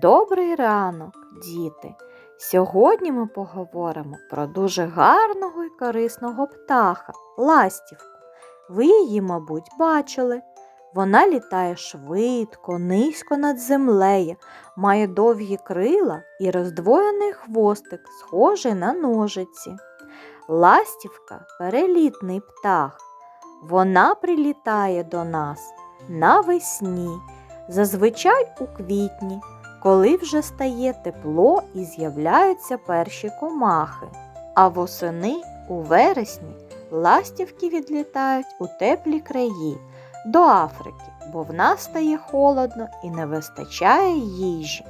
Добрий ранок, діти! Сьогодні ми поговоримо про дуже гарного і корисного птаха ластівку. Ви її, мабуть, бачили. Вона літає швидко, низько над землею, має довгі крила і роздвоєний хвостик, схожий на ножиці. Ластівка перелітний птах. Вона прилітає до нас навесні, зазвичай у квітні коли вже стає тепло і з'являються перші комахи. А восени у вересні ластівки відлітають у теплі краї до Африки, бо в нас стає холодно і не вистачає їжі.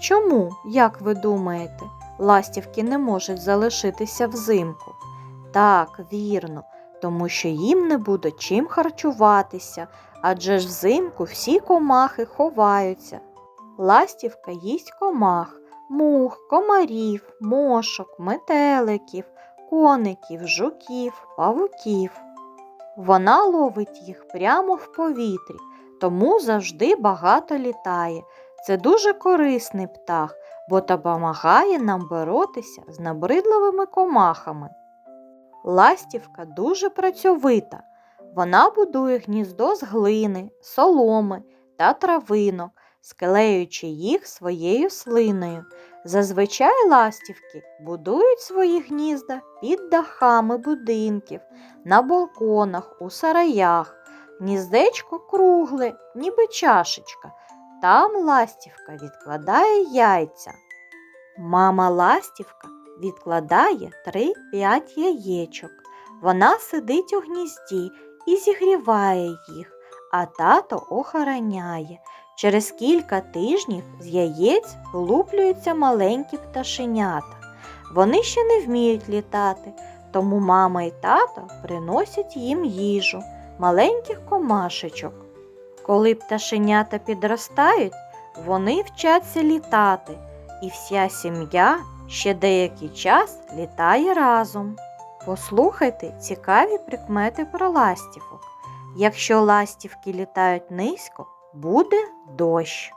Чому, як ви думаєте, ластівки не можуть залишитися взимку? Так, вірно, тому що їм не буде чим харчуватися, адже ж взимку всі комахи ховаються, Ластівка їсть комах, мух, комарів, мошок, метеликів, коників, жуків, павуків. Вона ловить їх прямо в повітрі, тому завжди багато літає. Це дуже корисний птах, бо допомагає нам боротися з набридливими комахами. Ластівка дуже працьовита. Вона будує гніздо з глини, соломи та травинок склеюючи їх своєю слиною. Зазвичай ластівки будують свої гнізда під дахами будинків, на балконах, у сараях. Гніздечко кругле, ніби чашечка. Там ластівка відкладає яйця. Мама ластівка відкладає 3-5 яєчок. Вона сидить у гнізді і зігріває їх, а тато охороняє. Через кілька тижнів з яєць вилуплюються маленькі пташенята. Вони ще не вміють літати, тому мама і тато приносять їм їжу, маленьких комашечок. Коли пташенята підростають, вони вчаться літати, і вся сім'я ще деякий час літає разом. Послухайте цікаві прикмети про ластівок. Якщо ластівки літають низько, буде дощ.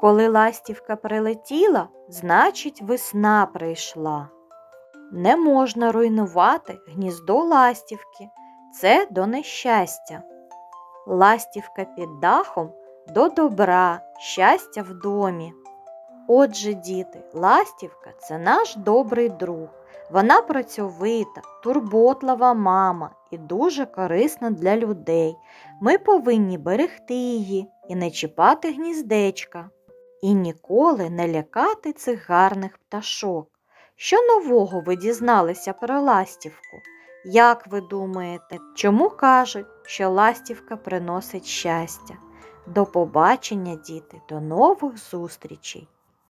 Коли ластівка прилетіла, значить, весна прийшла. Не можна руйнувати гніздо ластівки, це до нещастя. Ластівка під дахом до добра, щастя в домі. Отже, діти, ластівка це наш добрий друг. Вона працьовита, турботлива мама і дуже корисна для людей. Ми повинні берегти її і не чіпати гніздечка, і ніколи не лякати цих гарних пташок. Що нового ви дізналися про ластівку? Як ви думаєте, чому кажуть, що ластівка приносить щастя? До побачення, діти, до нових зустрічей!